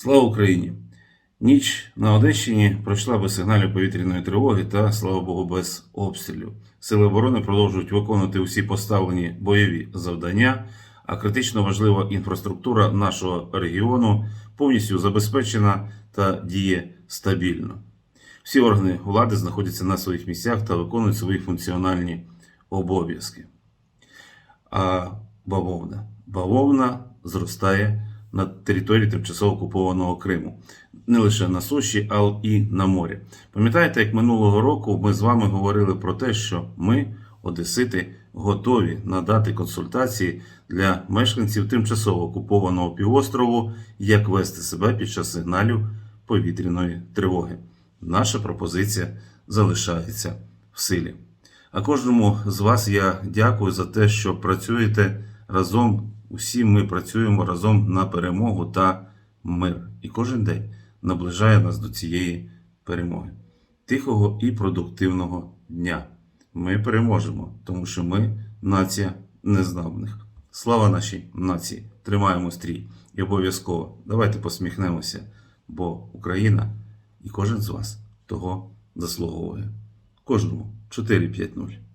Слава Україні! Ніч на Одещині пройшла без сигналів повітряної тривоги та, слава Богу, без обстрілів. Сили оборони продовжують виконувати усі поставлені бойові завдання, а критично важлива інфраструктура нашого регіону повністю забезпечена та діє стабільно. Всі органи влади знаходяться на своїх місцях та виконують свої функціональні обов'язки. А бавовна. Бавовна зростає на території тимчасово окупованого Криму. Не лише на суші, а й на морі. Пам'ятаєте, як минулого року ми з вами говорили про те, що ми, одесити, готові надати консультації для мешканців тимчасово окупованого півострову, як вести себе під час сигналів повітряної тривоги. Наша пропозиція залишається в силі. А кожному з вас я дякую за те, що працюєте разом. Усі ми працюємо разом на перемогу та мир. І кожен день наближає нас до цієї перемоги. Тихого і продуктивного дня. Ми переможемо, тому що ми нація незнавних. Слава нашій нації! Тримаємо стрій і обов'язково давайте посміхнемося, бо Україна і кожен з вас того заслуговує. Кожному 4-5-0.